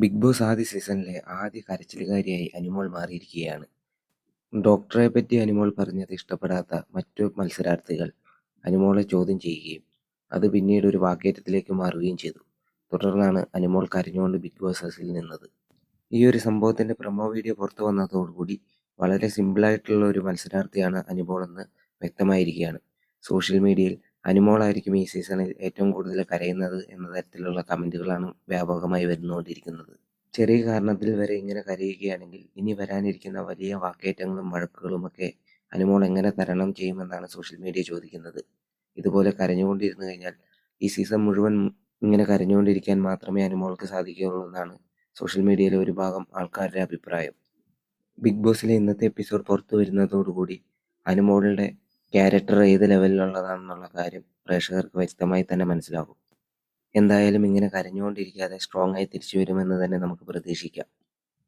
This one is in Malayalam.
ബിഗ് ബോസ് ആദ്യ സീസണിലെ ആദ്യ കരച്ചിലുകാരിയായി അനുമോൾ മാറിയിരിക്കുകയാണ്. ഡോക്ടറെ പറ്റി അനുമോൾ പറഞ്ഞത് ഇഷ്ടപ്പെടാത്ത മറ്റു മത്സരാർത്ഥികൾ അനുമോളെ ചോദ്യം ചെയ്യുകയും അത് പിന്നീട് ഒരു വാക്കേറ്റത്തിലേക്ക് മാറുകയും ചെയ്തു. തുടർന്നാണ് അനുമോൾ കരഞ്ഞുകൊണ്ട് ബിഗ് ബോസ് ഹൗസിൽ നിന്നത്. ഈ ഒരു സംഭവത്തിന്റെ പ്രൊമോ വീഡിയോ പുറത്തു വന്നതോടുകൂടി വളരെ സിമ്പിളായിട്ടുള്ള ഒരു മത്സരാർത്ഥിയാണ് അനുമോളെന്ന് വ്യക്തമായിരിക്കുകയാണ്. സോഷ്യൽ മീഡിയയിൽ അനുമോളായിരിക്കും ഈ സീസണിൽ ഏറ്റവും കൂടുതൽ കരയുന്നത് എന്ന തരത്തിലുള്ള കമന്റുകളാണ് വ്യാപകമായി വരുന്നുകൊണ്ടിരിക്കുന്നത് ചെറിയ കാരണത്തിൽ വരെ ഇങ്ങനെ കരയുകയാണെങ്കിൽ ഇനി വരാനിരിക്കുന്ന വലിയ വാക്കേറ്റങ്ങളും വഴക്കുകളുമൊക്കെ അനുമോൾ എങ്ങനെ തരണം ചെയ്യുമെന്നാണ് സോഷ്യൽ മീഡിയ ചോദിക്കുന്നത്. ഇതുപോലെ കരഞ്ഞുകൊണ്ടിരുന്നു കഴിഞ്ഞാൽ ഈ സീസൺ മുഴുവൻ ഇങ്ങനെ കരഞ്ഞുകൊണ്ടിരിക്കാൻ മാത്രമേ അനുമോൾക്ക് സാധിക്കുകയുള്ളൂ എന്നാണ് സോഷ്യൽ മീഡിയയിലെ ഒരു ഭാഗം ആൾക്കാരുടെ അഭിപ്രായം. ബിഗ് ബോസിലെ ഇന്നത്തെ എപ്പിസോഡ് പുറത്തു വരുന്നതോടുകൂടി അനുമോളുടെ ക്യാരക്ടർ ഏത് ലെവലിലുള്ളതാണെന്നുള്ള കാര്യം പ്രേക്ഷകർക്ക് വ്യക്തമായി തന്നെ മനസ്സിലാകും. എന്തായാലും ഇങ്ങനെ കരഞ്ഞുകൊണ്ടിരിക്കാതെ സ്ട്രോങ് ആയി തിരിച്ചു വരുമെന്ന് തന്നെ നമുക്ക് പ്രതീക്ഷിക്കാം.